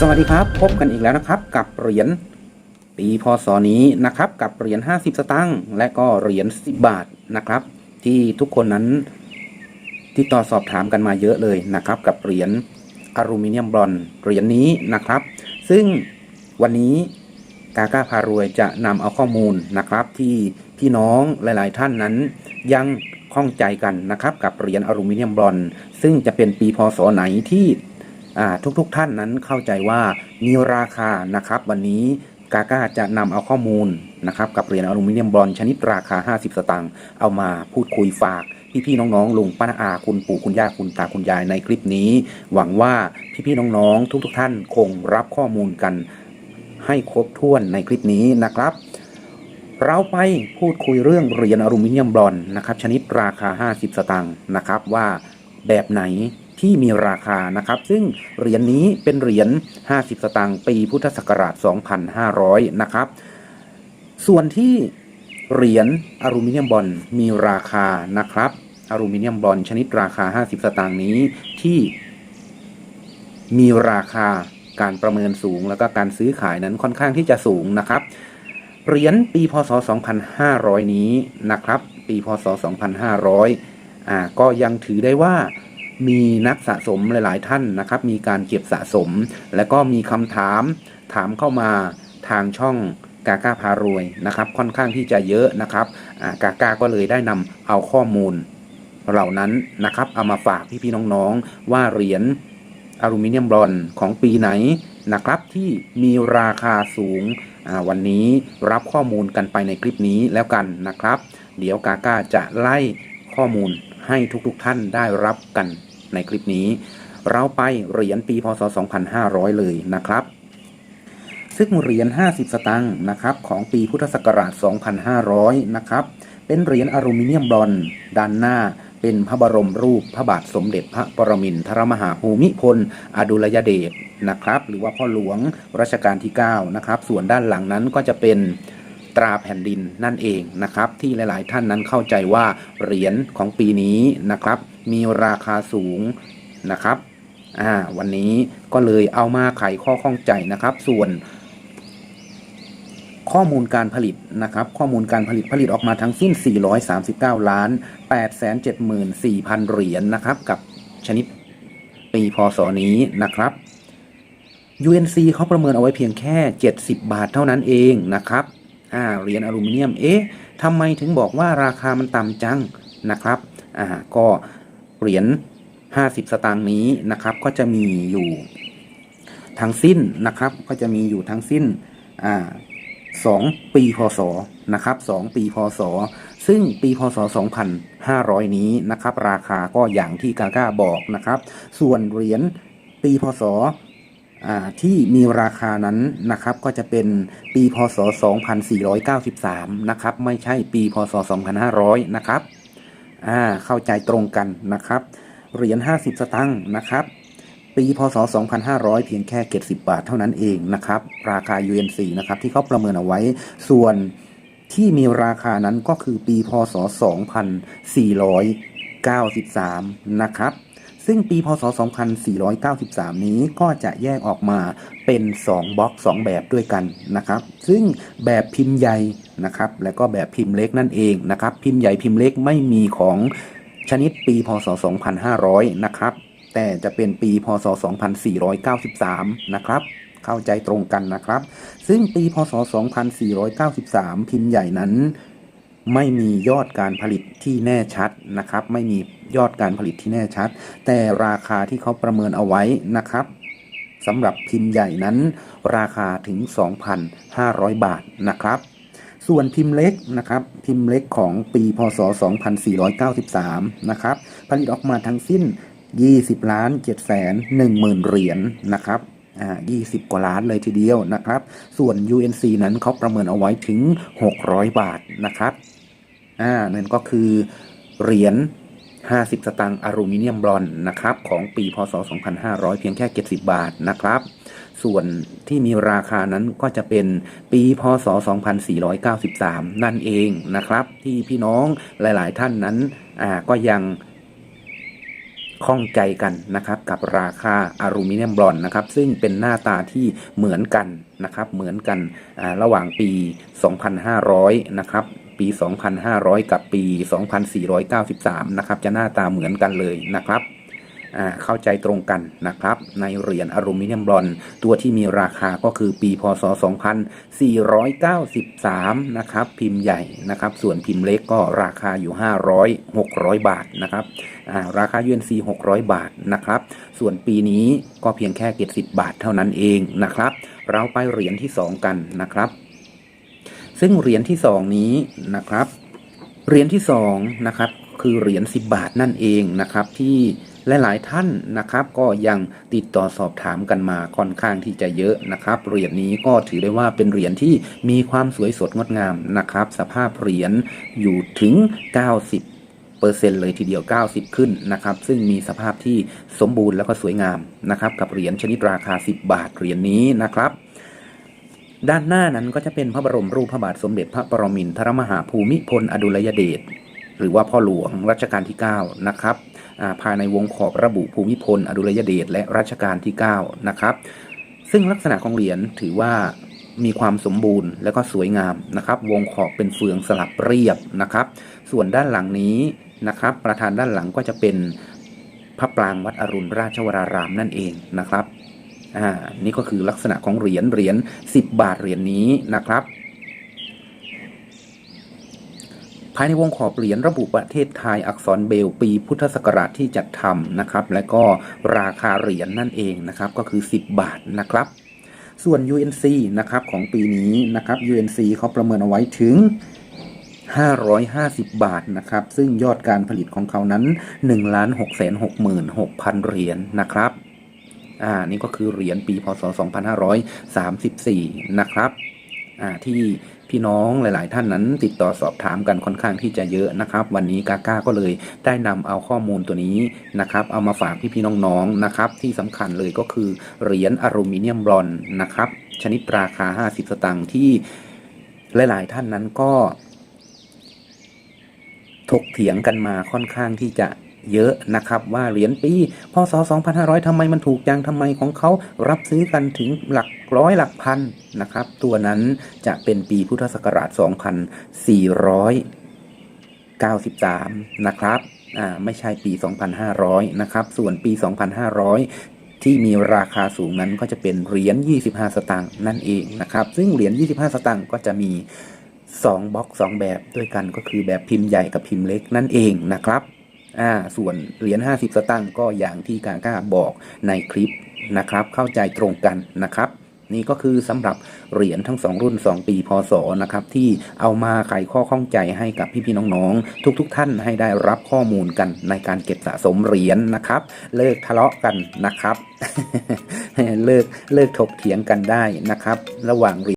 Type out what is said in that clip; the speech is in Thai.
สวัสดีครับ พบกันอีกแล้วนะครับ กับเหรียญปีพศนี้นะครับ กับเหรียญ50 สตางค์และก็เหรียญ10บาทนะครับ ที่ทุกคนนั้นที่ต่อสอบถามกันมาเยอะเลยนะครับ กับเหรียญอลูมิเนียมบรอนเหรียญนี้นะครับ ซึ่งวันนี้กาก้าพารวยจะนำเอาข้อมูลนะครับ ที่พี่น้องหลาย ๆ ท่านนั้น ยังข้องใจกันนะครับ กับเหรียญอลูมิเนียมบรอนซึ่งจะเป็นปีพศไหนที่ ทุกๆทท่านนั้นเข้าใจว่ามีราคานะครับ วันนี้กาก้าจะนำเอาข้อมูลนะครับกับเหรียญอลูมิเนียมบรอนชนิดราคา 50 สตางค์เอามาพูดคุยฝากพี่ๆน้องๆลุงป้าอาคุณปู่คุณย่าคุณตาคุณยายในคลิปนี้ หวังว่าพี่ๆน้องๆทุก ๆ ท่านคงรับข้อมูลกันให้ครบถ้วนในคลิปนี้นะครับ เราไปพูดคุยเรื่องเหรียญอลูมิเนียมบรอนนะครับ ชนิดราคา 50 สตางค์นะครับว่าแบบไหน ที่มีราคานะครับ ซึ่งเหรียญนี้เป็นเหรียญ 50 สตางค์ปีพุทธศักราช 2500 นะครับ ส่วนที่เหรียญอลูมิเนียมบอลมีราคานะครับ อลูมิเนียมบอลชนิดราคา 50 สตางค์นี้ที่มีราคาการประเมินสูงแล้วก็การซื้อขายนั้นค่อนข้างที่จะสูงนะครับ เหรียญปีพศ 2500 นี้นะครับ ปีพศ 2500 อ่าก็ยังถือได้ว่า มีนักสะสมหลาย ๆ ท่านนะครับ มีการเก็บสะสม และก็มีคำถามถามเข้ามาทางช่องกาก้าพารวยนะครับ ค่อนข้างที่จะเยอะนะครับอ่ากาก้าก็เลยได้นำเอาข้อมูล เหล่านั้นนะครับเอามาฝากพี่ ๆ น้อง ๆ ว่าเหรียญอลูมิเนียมบรอนซ์ของปีไหนนะครับที่มีราคาสูงวันนี้รับข้อมูลกันไปในคลิปนี้แล้วกันนะครับ เดี๋ยวกาก้าจะไล่ข้อมูลให้ทุกๆท่านได้รับกัน ในคลิปนี้ เราไปเหรียญปีพศ 2500 เลยนะครับ ซึ่งเหรียญ 50 สตางค์นะครับของปีพุทธศักราช 2500 นะครับ เป็นเหรียญอลูมิเนียมบรอนด้านหน้าเป็นพระบรมรูปพระบาทสมเด็จพระปรมินทรมหาภูมิพล อดุลยเดชนะครับ หรือว่าพ่อหลวงรัชกาลที่ 9 นะครับ ส่วนด้านหลังนั้นก็จะเป็นตราแผ่นดินนั่นเองนะครับ ที่หลาย ๆ ท่านนั้นเข้าใจว่าเหรียญของปีนี้นะครับ มีราคาสูงนะครับอ่าวันนี้ก็เลยเอามาไขข้อข้องใจนะครับ ส่วนข้อมูลการผลิตนะครับ ข้อมูลการผลิตผลิตออกมาทั้งสิ้น 439 ล้าน 874,000 เหรียญนะครับ กับชนิดปีพศนี้นะครับ UNC เขาประเมินเอาไว้เพียงแค่ 70 บาทเท่านั้นเองนะครับอ่าเหรียญอลูมิเนียม เอ๊ะทำไมถึงบอกว่าราคามันต่ำจังนะครับอ่าก็ เหรียญ50 สตางค์นี้นะครับ ก็จะมีอยู่ทั้งสิ้นนะครับ ก็จะมีอยู่ทั้งสิ้นอ่าสองปีพศนะครับสองปีพศ ซึ่งปีพศ 2500 นี้นะครับ ราคาก็อย่างที่กาก้าบอกนะครับ ส่วนเหรียญปีพศที่มีราคานั้นนะครับก็จะเป็นปีพศ 2493 นะครับ ไม่ใช่ปีพศ 2500 นะครับ อ่าเข้าใจตรงกันนะครับ เหรียญ 50 สตังค์นะครับ ปีพศ 2500 เพียงแค่70บาทเท่านั้นเองนะครับ ราคา UNC นะครับที่เขาประเมินเอาไว้ ส่วนที่มีราคานั้นก็คือปีพศ 2493 นะครับ ซึ่งปีพศ 2493 นี้ก็จะแยกออกมาเป็น 2บล็อก 2 แบบด้วยกันนะครับ ซึ่งแบบพิมพ์ใหญ่นะครับ และก็แบบพิมพ์เล็กนั่นเองนะครับ พิมพ์ใหญ่พิมพ์เล็กไม่มีของชนิดปีพศ 2500 นะครับ แต่จะเป็นปีพศ 2493 นะครับเข้าใจตรงกันนะครับ ซึ่งปีพศ 2493 พิมพ์ใหญ่นั้น ไม่มียอดการผลิตที่แน่ชัดนะครับ ไม่มียอดการผลิตที่แน่ชัด แต่ราคาที่เขาประเมินเอาไว้นะครับสำหรับพิมพ์ใหญ่นั้น ราคาถึง 2,500 บาทนะครับส่วนพิมพ์เล็กนะครับพิมพ์เล็กของปีพศ 2493 นะครับผลิตออกมาทั้งสิ้น 20ล้าน7แสน1หมื่นเหรียญนะครับอ่า20 กว่าล้านเลยทีเดียวนะครับ ส่วน UNC นั้นเขาประเมินเอาไว้ถึง 600 บาทนะครับ อ่านั่นก็คือเหรียญ 50 สตางค์อลูมิเนียมบรอนซ์นะครับ ของปีพศ 2500 เพียงแค่ 70 บาทนะครับ ส่วนที่มีราคานั้นก็จะเป็นปีพศ 2493 นั่นเองนะครับ ที่พี่น้องหลาย ๆ ท่านนั้นอ่าก็ยังข้องใจกันนะครับกับราคาอลูมิเนียมบรอนซ์นะครับ ซึ่งเป็นหน้าตาที่เหมือนกันนะครับ เหมือนกันระหว่างปี 2,500 นะครับ ปี 2,500 กับปี 2,493 นะครับ จะหน้าตาเหมือนกันเลยนะครับอ่าเข้าใจตรงกันนะครับ ในเหรียญอลูมิเนียมบรอนตัวที่มีราคาก็คือปีพศ 2493 นะครับ พิมพ์ใหญ่นะครับ ส่วนพิมพ์เล็กก็ราคาอยู่ 500 600 บาทนะครับอ่าราคา UNC 600 บาทนะครับ ส่วนปีนี้ก็เพียงแค่70บาทเท่านั้นเองนะครับ เราไปเหรียญที่ 2 กันนะครับ ซึ่งเหรียญที่2นี้นะครับเหรียญที่2นะครับคือเหรียญ10 บาทนั่นเองนะครับที่หลายๆท่านนะครับ ก็ยังติดต่อสอบถามกันมาค่อนข้างที่จะเยอะนะครับเหรียญนี้ก็ถือได้ว่าเป็นเหรียญที่มีความสวยสดงดงามนะครับ สภาพเหรียญอยู่ถึง 90เปอร์เซ็นต์เลยทีเดียว 90 ขึ้นนะครับ ซึ่งมีสภาพที่สมบูรณ์แล้วก็สวยงามนะครับ กับเหรียญชนิดราคา 10 บาทเหรียญนี้นะครับ ด้านหน้านั้นก็จะเป็นพระบรมรูปพระบาทสมเด็จพระปรมินทรมหาภูมิพลอดุลยเดชหรือว่าพ่อหลวงรัชกาลที่ 9 นะครับาภายในวงขอบระบุภูมิพลอดุลยเดชและรัชกาลที่ 9 นะครับ ซึ่งลักษณะของเหรียญถือว่ามีความสมบูรณ์และก็สวยงามนะครับ วงขอบเป็นเฟืองสลับเรียบนะครับ ส่วนด้านหลังนี้นะครับ ประธานด้านหลังก็จะเป็นพระปรางวัดอรุณราชวรารามนั่นเองนะครับ อ่านี่ก็คือลักษณะของเหรียญเหรียญ10 บาทเหรียญนี้นะครับ ภายในวงขอบเหรียญระบุประเทศไทยอักษรเบลปีพุทธศักราชที่จัดทำนะครับ และก็ราคาเหรียญนั่นเองนะครับ ก็คือ 10 บาทนะครับส่วน UNC นะครับของปีนี้นะครับ UNC เขาประเมินเอาไว้ถึง 550 บาทนะครับ ซึ่งยอดการผลิตของเขานั้น 1 6 6 6 0 0 0 เหรียญนะครับ อ่านี่ก็คือเหรียญปีพศ 2534 นะครับอ่าที่พี่น้องหลาย ๆ ท่านนั้นติดต่อสอบถามกันค่อนข้างที่จะเยอะนะครับ วันนี้กาก้าก็เลยได้นำเอาข้อมูลตัวนี้นะครับ เอามาฝากพี่ ๆ น้อง ๆ นะครับ ที่สำคัญเลยก็คือเหรียญอลูมิเนียมบรอนนะครับ ชนิดราคา 50 สตางค์ที่หลาย ๆ ท่านนั้นก็ ถกเถียงกันมาค่อนข้างที่จะ เยอะนะครับ ว่าเหรียญปีพศ 2500ทำไมมันถูกจังทำไมของเขารับซื้อกันถึงหลักร้อยหลักพันนะครับ ตัวนั้นจะเป็นปีพุทธศักราช 2493 นะครับอ่าไม่ใช่ปี 2500 นะครับ ส่วนปี 2500ที่มีราคาสูงนั้นก็จะเป็นเหรียญ 25 สตางค์นั่นเองนะครับ ซึ่งเหรียญ 25 สตางค์ก็จะมี 2บล็อก 2 แบบด้วยกันก็คือแบบพิมพ์ใหญ่กับพิมพ์เล็กนั่นเองนะครับ อ่าส่วนเหรียญ50 สตางค์ก็อย่างที่กาก้าบอกในคลิปนะครับ เข้าใจตรงกันนะครับ นี่ก็คือสำหรับเหรียญทั้ง 2 รุ่น 2 ปีพศนะครับ ที่เอามาไขข้อข้องใจให้กับพี่ๆน้องๆ ทุกๆทท่านให้ได้รับข้อมูลกันในการเก็บสะสมเหรียญนะครับ เลิกทะเลาะกันนะครับ เลิกเลิกถกเถียงกันได้นะครับ ระหว่างเหรียญ